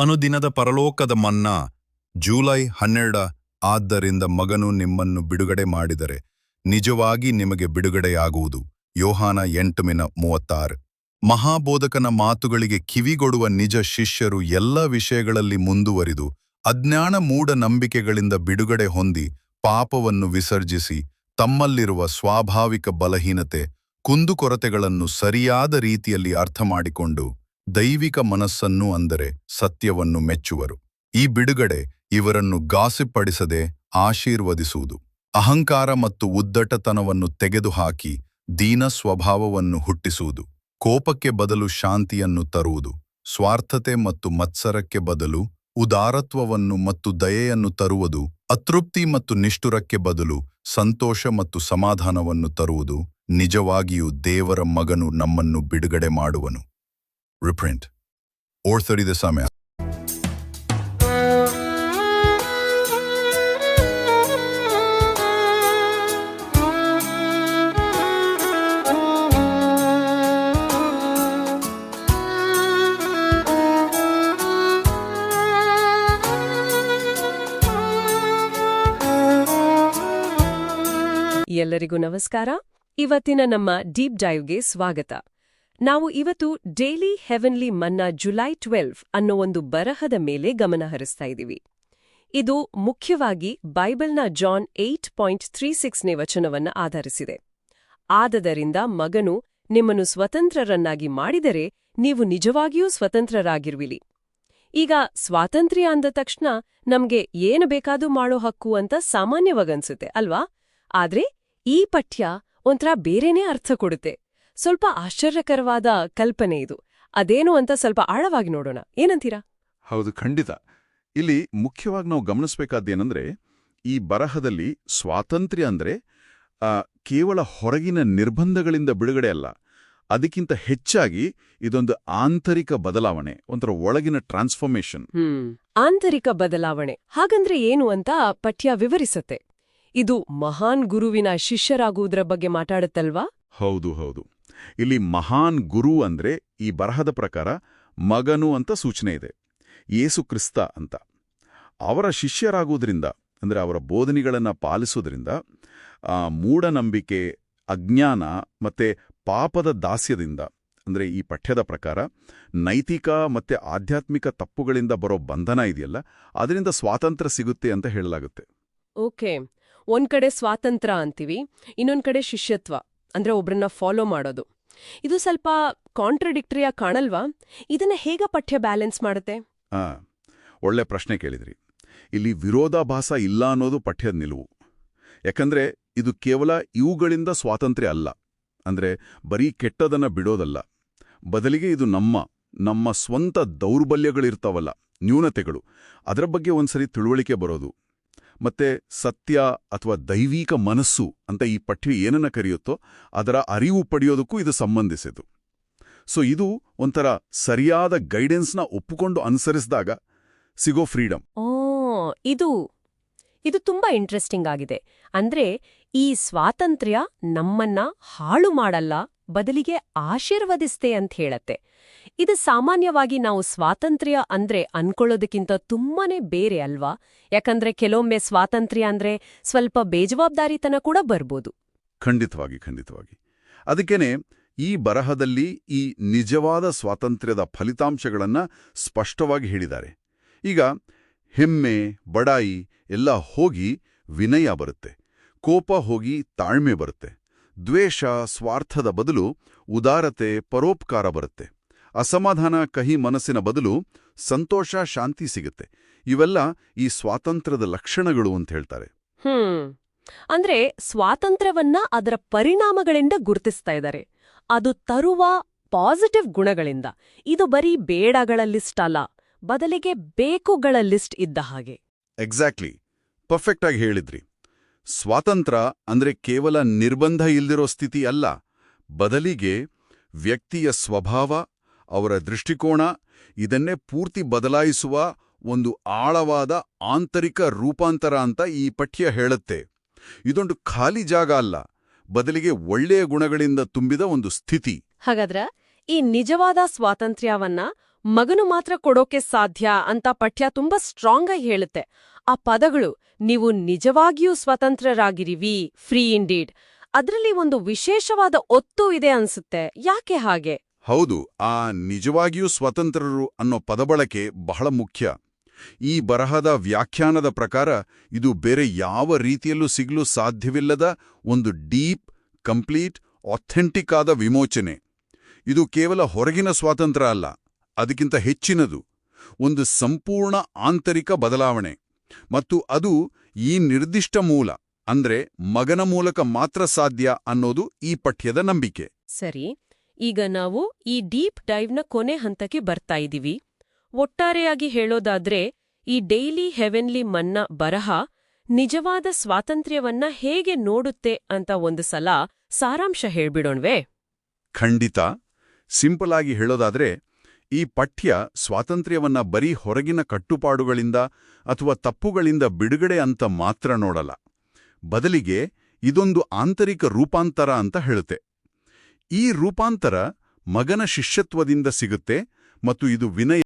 ಅನುದಿನದ ಪರಲೋಕದ ಮನ್ನಾ ಜೂಲೈ ಹನ್ನೆರಡ ಆದ್ದರಿಂದ ಮಗನು ನಿಮ್ಮನ್ನು ಬಿಡುಗಡೆ ಮಾಡಿದರೆ ನಿಜವಾಗಿ ನಿಮಗೆ ಬಿಡುಗಡೆಯಾಗುವುದು. ಯೋಹಾನ ಎಂಟುಮಿನ ಮೂವತ್ತಾರು. ಮಹಾಬೋಧಕನ ಮಾತುಗಳಿಗೆ ಕಿವಿಗೊಡುವ ನಿಜ ಶಿಷ್ಯರು ಎಲ್ಲ ವಿಷಯಗಳಲ್ಲಿ ಮುಂದುವರಿದು ಅಜ್ಞಾನ ಮೂಢ ನಂಬಿಕೆಗಳಿಂದ ಬಿಡುಗಡೆ ಹೊಂದಿ ಪಾಪವನ್ನು ವಿಸರ್ಜಿಸಿ ತಮ್ಮಲ್ಲಿರುವ ಸ್ವಾಭಾವಿಕ ಬಲಹೀನತೆ ಕುಂದುಕೊರತೆಗಳನ್ನು ಸರಿಯಾದ ರೀತಿಯಲ್ಲಿ ಅರ್ಥಮಾಡಿಕೊಂಡು ದೈವಿಕ ಮನಸ್ಸನ್ನು ಅಂದರೆ ಸತ್ಯವನ್ನು ಮೆಚ್ಚುವರು. ಈ ಬಿಡುಗಡೆ ಇವರನ್ನು ಗಾಸಿಪಡಿಸದೆ ಆಶೀರ್ವದಿಸುವುದು. ಅಹಂಕಾರ ಮತ್ತು ಉದ್ದಟತನವನ್ನು ತೆಗೆದುಹಾಕಿ ದೀನ ಸ್ವಭಾವವನ್ನು ಹುಟ್ಟಿಸುವುದು. ಕೋಪಕ್ಕೆ ಬದಲು ಶಾಂತಿಯನ್ನು ತರುವುದು. ಸ್ವಾರ್ಥತೆ ಮತ್ತು ಮತ್ಸರಕ್ಕೆ ಬದಲು ಉದಾರತ್ವವನ್ನು ಮತ್ತು ದಯೆಯನ್ನು ತರುವುದು. ಅತೃಪ್ತಿ ಮತ್ತು ನಿಷ್ಠುರಕ್ಕೆ ಬದಲು ಸಂತೋಷ ಮತ್ತು ಸಮಾಧಾನವನ್ನು ತರುವುದು. ನಿಜವಾಗಿಯೂ ದೇವರ ಮಗನು ನಮ್ಮನ್ನು ಬಿಡುಗಡೆ ಮಾಡುವನು. ರಿಪ್ರಿಂಟ್ ಓಡ್ಸರಿದ ಸಮಯ ಎಲ್ಲರಿಗೂ ನಮಸ್ಕಾರ. ಇವತ್ತಿನ ನಮ್ಮ ಡೀಪ್ ಡೈವ್ಗೆ ಸ್ವಾಗತ. ನಾವು ಇವತ್ತು daily heavenly manna July twelve ಅನ್ನೋ ಒಂದು ಬರಹದ ಮೇಲೆ ಗಮನ ಹರಿಸ್ತಾ ಇದ್ದೀವಿ. ಇದು ಮುಖ್ಯವಾಗಿ ಬೈಬಲ್ನ ಜಾನ್ ಏಟ್ ಪಾಯಿಂಟ್ ತ್ರೀ ಸಿಕ್ಸ್ನೇ ವಚನವನ್ನ ಆಧರಿಸಿದೆ. ಆದದರಿಂದ ಮಗನು ನಿಮ್ಮನ್ನು ಸ್ವತಂತ್ರರನ್ನಾಗಿ ಮಾಡಿದರೆ ನೀವು ನಿಜವಾಗಿಯೂ ಸ್ವತಂತ್ರರಾಗಿರುವಿಲಿ ಈಗ ಸ್ವಾತಂತ್ರ್ಯ ಅಂದ ತಕ್ಷಣ ನಮ್ಗೆ ಏನು ಬೇಕಾದ್ರೂ ಮಾಡೋ ಹಕ್ಕು ಅಂತ ಸಾಮಾನ್ಯವಾಗನ್ಸುತ್ತೆ, ಅಲ್ವಾ? ಆದ್ರೆ ಈ ಪಠ್ಯ ಒಂಥರ ಬೇರೆನೇ ಅರ್ಥ ಕೊಡುತ್ತೆ. ಸ್ವಲ್ಪ ಆಶ್ಚರ್ಯಕರವಾದ ಕಲ್ಪನೆ ಇದು. ಅದೇನು ಅಂತ ಸ್ವಲ್ಪ ಆಳವಾಗಿ ನೋಡೋಣ. ಏನಂತೀರಾ? ಹೌದು ಖಂಡಿತ. ಇಲ್ಲಿ ಮುಖ್ಯವಾಗಿ ನಾವು ಗಮನಿಸಬೇಕಾದ್ದೇನೆಂದ್ರೆ ಈ ಬರಹದಲ್ಲಿ ಸ್ವಾತಂತ್ರ್ಯ ಅಂದ್ರೆ ಕೇವಲ ಹೊರಗಿನ ನಿರ್ಬಂಧಗಳಿಂದ ಬಿಡುಗಡೆ ಅಲ್ಲ. ಅದಕ್ಕಿಂತ ಹೆಚ್ಚಾಗಿ ಇದೊಂದು ಆಂತರಿಕ ಬದಲಾವಣೆ ಒಂಥರ ಒಳಗಿನ ಟ್ರಾನ್ಸ್ಫಾರ್ಮೇಶನ್ ಆಂತರಿಕ ಬದಲಾವಣೆ. ಹಾಗಂದ್ರೆ ಏನು ಅಂತ ಪಠ್ಯ ವಿವರಿಸತ್ತೆ. ಇದು ಮಹಾನ್ ಗುರುವಿನ ಶಿಷ್ಯರಾಗುವುದರ ಬಗ್ಗೆ ಮಾತಾಡುತ್ತಲ್ವಾ? ಹೌದು ಹೌದು. ಇಲ್ಲಿ ಮಹಾನ್ ಗುರು ಅಂದ್ರೆ ಈ ಬರಹದ ಪ್ರಕಾರ ಮಗನು ಅಂತ ಸೂಚನೆ ಇದೆ. ಯೇಸು ಕ್ರಿಸ್ತ ಅಂತ. ಅವರ ಶಿಷ್ಯರಾಗುವುದರಿಂದ, ಅಂದ್ರೆ ಅವರ ಬೋಧನೆಗಳನ್ನು ಪಾಲಿಸೋದ್ರಿಂದ ಮೂಢನಂಬಿಕೆ, ಅಜ್ಞಾನ ಮತ್ತೆ ಪಾಪದ ದಾಸ್ಯದಿಂದ, ಅಂದ್ರೆ ಈ ಪಠ್ಯದ ಪ್ರಕಾರ ನೈತಿಕ ಮತ್ತೆ ಆಧ್ಯಾತ್ಮಿಕ ತಪ್ಪುಗಳಿಂದ ಬರೋ ಬಂಧನ ಇದೆಯಲ್ಲ, ಅದರಿಂದ ಸ್ವಾತಂತ್ರ್ಯ ಸಿಗುತ್ತೆ ಅಂತ ಹೇಳಲಾಗುತ್ತೆ. ಓಕೆ. ಒಂದ್ ಕಡೆ ಸ್ವಾತಂತ್ರ್ಯ ಅಂತೀವಿ, ಇನ್ನೊಂದ್ ಕಡೆ ಶಿಷ್ಯತ್ವ. ಅಂದ್ರೆ ಒಬ್ರನ್ನ ಫಾಲೋ ಮಾಡೋದು. ಇದು ಸ್ವಲ್ಪ ಕಾಂಟ್ರಡಿಕ್ಟರಿಯಾಗಿ ಕಾಣಲ್ವಾ? ಇದನ್ನ ಹೇಗೆ ಪಠ್ಯ ಬ್ಯಾಲೆನ್ಸ್ ಮಾಡುತ್ತೆ? ಒಳ್ಳೆ ಪ್ರಶ್ನೆ ಕೇಳಿದ್ರಿ. ಇಲ್ಲಿ ವಿರೋಧಾಭಾಸ ಇಲ್ಲ ಅನ್ನೋದು ಪಠ್ಯದ ನಿಲುವು. ಯಾಕಂದ್ರೆ ಇದು ಕೇವಲ ಇವುಗಳಿಂದ ಸ್ವಾತಂತ್ರ್ಯ ಅಲ್ಲ. ಅಂದ್ರೆ ಬರೀ ಕೆಟ್ಟದನ್ನ ಬಿಡೋದಲ್ಲ. ಬದಲಿಗೆ ಇದು ನಮ್ಮ ನಮ್ಮ ಸ್ವಂತ ದೌರ್ಬಲ್ಯಗಳಿರ್ತಾವಲ್ಲ, ನ್ಯೂನತೆಗಳು. ಅದರ ಬಗ್ಗೆ ಒಂದ್ಸರಿ ತಿಳುವಳಿಕೆ ಬರೋದು. ಮತ್ತೆ ಸತ್ಯ ಅಥವಾ ದೈವಿಕ ಮನಸ್ಸು ಅಂತ ಈ ಪಠ್ಯ ಏನನ್ನ ಕರೆಯುತ್ತೋ ಅದರ ಅರಿವು ಪಡೆಯೋದಕ್ಕೂ ಇದು ಸಂಬಂಧಿಸಿತು ಸೊ ಇದು ಒಂಥರ ಸರಿಯಾದ ಗೈಡೆನ್ಸ್ನ ಒಪ್ಪಿಕೊಂಡು ಅನುಸರಿಸಿದಾಗ ಸಿಗೋ ಫ್ರೀಡಮ್ ಓ, ಇದು ಇದು ತುಂಬಾ ಇಂಟ್ರೆಸ್ಟಿಂಗ್ ಆಗಿದೆ. ಅಂದ್ರೆ ಈ ಸ್ವಾತಂತ್ರ್ಯ ನಮ್ಮನ್ನ ಹಾಳು ಮಾಡಲ್ಲ ಬದಲಿಗೆ ಆಶೀರ್ವದಿಸ್ತೆ ಅಂತ ಹೇಳತ್ತೆ. ಇದು ಸಾಮಾನ್ಯವಾಗಿ ನಾವು ಸ್ವಾತಂತ್ರ್ಯ ಅಂದ್ರೆ ಅನ್ಕೊಳ್ಳೋದಕ್ಕಿಂತ ತುಂಬಾನೇ ಬೇರೆ ಅಲ್ವಾ? ಯಾಕಂದ್ರೆ ಕೆಲವೊಮ್ಮೆ ಸ್ವಾತಂತ್ರ್ಯ ಅಂದ್ರೆ ಸ್ವಲ್ಪ ಬೇಜವಾಬ್ದಾರಿತನ ಕೂಡ ಬರ್ಬೋದು. ಖಂಡಿತವಾಗಿ ಖಂಡಿತವಾಗಿ. ಅದಕ್ಕೇನೆ ಈ ಬರಹದಲ್ಲಿ ಈ ನಿಜವಾದ ಸ್ವಾತಂತ್ರ್ಯದ ಫಲಿತಾಂಶಗಳನ್ನ ಸ್ಪಷ್ಟವಾಗಿ ಹೇಳಿದ್ದಾರೆ. ಈಗ ಹೆಮ್ಮೆ, ಬಡಾಯಿ ಎಲ್ಲ ಹೋಗಿ ವಿನಯ ಬರುತ್ತೆ. ಕೋಪ ಹೋಗಿ ತಾಳ್ಮೆ ಬರುತ್ತೆ. ದ್ವೇಷ ಸ್ವಾರ್ಥದ ಬದಲು ಉದಾರತೆ ಪರೋಪಕಾರ ಬರುತ್ತೆ. ಅಸಮಾಧಾನ ಕಹಿ ಮನಸ್ಸಿನ ಬದಲು ಸಂತೋಷ ಶಾಂತಿ ಸಿಗುತ್ತೆ. ಇವೆಲ್ಲ ಈ ಸ್ವಾತಂತ್ರ್ಯದ ಲಕ್ಷಣಗಳು ಅಂತ ಹೇಳ್ತಾರೆ. ಹ್ಮ್. ಅಂದ್ರೆ ಸ್ವಾತಂತ್ರ್ಯವನ್ನ ಅದರ ಪರಿಣಾಮಗಳಿಂದ ಗುರುತಿಸ್ತಾ ಇದ್ದಾರೆ. ಅದು ತರುವ ಪಾಸಿಟಿವ್ ಗುಣಗಳಿಂದ. ಇದು ಬರೀ ಬೇಡಗಳ ಲಿಸ್ಟ್ ಅಲ್ಲ ಬದಲಿಗೆ ಬೇಕುಗಳ ಲಿಸ್ಟ್ ಇದ್ದ ಹಾಗೆ. ಎಕ್ಸಾಕ್ಟ್ಲಿ. ಪರ್ಫೆಕ್ಟ್ ಆಗಿ ಹೇಳಿದ್ರಿ. ಸ್ವಾತಂತ್ರ್ಯ ಅಂದ್ರೆ ಕೇವಲ ನಿರ್ಬಂಧ ಇಲ್ದಿರೋ ಸ್ಥಿತಿ ಅಲ್ಲ. ಬದಲಿಗೆ ವ್ಯಕ್ತಿಯ ಸ್ವಭಾವ, ಅವರ ದೃಷ್ಟಿಕೋನ, ಇದನ್ನೇ ಪೂರ್ತಿ ಬದಲಾಯಿಸುವ ಒಂದು ಆಳವಾದ ಆಂತರಿಕ ರೂಪಾಂತರ ಅಂತ ಈ ಪಠ್ಯ ಹೇಳುತ್ತೆ. ಇದೊಂದು ಖಾಲಿ ಜಾಗ ಅಲ್ಲ, ಬದಲಿಗೆ ಒಳ್ಳೆಯ ಗುಣಗಳಿಂದ ತುಂಬಿದ ಒಂದು ಸ್ಥಿತಿ. ಹಾಗಾದ್ರೆ ಈ ನಿಜವಾದ ಸ್ವಾತಂತ್ರ್ಯವನ್ನ ಮಗನು ಮಾತ್ರ ಕೊಡೋಕೆ ಸಾಧ್ಯ ಅಂತ ಪಠ್ಯ ತುಂಬಾ ಸ್ಟ್ರಾಂಗ್ ಆಗಿ ಹೇಳುತ್ತೆ. ಆ ಪದಗಳು ನೀವು ನಿಜವಾಗಿಯೂ ಸ್ವತಂತ್ರರಾಗಿರಿವಿ ಫ್ರೀ ಇಂಡೀಡ್ ಅದರಲ್ಲಿ ಒಂದು ವಿಶೇಷವಾದ ಒತ್ತು ಇದೆ ಅನ್ಸುತ್ತೆ. ಯಾಕೆ ಹಾಗೆ? ಹೌದು, ಆ ನಿಜವಾಗಿಯೂ ಸ್ವತಂತ್ರರು ಅನ್ನೋ ಪದಬಳಕೆ ಬಹಳ ಮುಖ್ಯ. ಈ ಬರಹದ ವ್ಯಾಖ್ಯಾನದ ಪ್ರಕಾರ ಇದು ಬೇರೆ ಯಾವ ರೀತಿಯಲ್ಲೂ ಸಿಗಲು ಸಾಧ್ಯವಿಲ್ಲದ ಒಂದು ಡೀಪ್, ಕಂಪ್ಲೀಟ್ ಆಥೆಂಟಿಕ್ ಆದ ವಿಮೋಚನೆ. ಇದು ಕೇವಲ ಹೊರಗಿನ ಸ್ವಾತಂತ್ರ್ಯ ಅಲ್ಲ, ಅದಕ್ಕಿಂತ ಹೆಚ್ಚಿನದು. ಒಂದು ಸಂಪೂರ್ಣ ಆಂತರಿಕ ಬದಲಾವಣೆ. ಮತ್ತು ಅದು ಈ ನಿರ್ದಿಷ್ಟ ಮೂಲ ಅಂದ್ರೆ ಮಗನ ಮೂಲಕ ಮಾತ್ರ ಸಾಧ್ಯ ಅನ್ನೋದು ಈ ಪಠ್ಯದ ನಂಬಿಕೆ. ಸರಿ ಈಗ ನಾವು ಈ ಡೀಪ್ ಡೈವ್ನ ಕೊನೆ ಹಂತಕ್ಕೆ ಬರ್ತಾ ಇದೀವಿ. ಒಟ್ಟಾರೆಯಾಗಿ ಹೇಳೋದಾದ್ರೆ ಈ ಡೈಲಿ ಹೆವೆನ್ಲಿ ಮನ್ನ ಬರಹ ನಿಜವಾದ ಸ್ವಾತಂತ್ರ್ಯವನ್ನ ಹೇಗೆ ನೋಡುತ್ತೆ ಅಂತ ಒಂದು ಸಲ ಸಾರಾಂಶ ಹೇಳ್ಬಿಡೋಣ್ವೇ? ಖಂಡಿತ. ಸಿಂಪಲ್ ಆಗಿ ಹೇಳೋದಾದ್ರೆ ಈ ಪಠ್ಯ ಸ್ವಾತಂತ್ರ್ಯವನ್ನ ಬರೀ ಹೊರಗಿನ ಕಟ್ಟುಪಾಡುಗಳಿಂದ ಅಥವಾ ತಪ್ಪುಗಳಿಂದ ಬಿಡುಗಡೆ ಅಂತ ಮಾತ್ರ ನೋಡಲ್ಲ. ಬದಲಿಗೆ ಇದೊಂದು ಆಂತರಿಕ ರೂಪಾಂತರ ಅಂತ ಹೇಳುತ್ತೆ. ಈ ರೂಪಾಂತರ ಮಗನ ಶಿಷ್ಯತ್ವದಿಂದ ಸಿಗುತ್ತೆ ಮತ್ತು ಇದು ವಿನಯ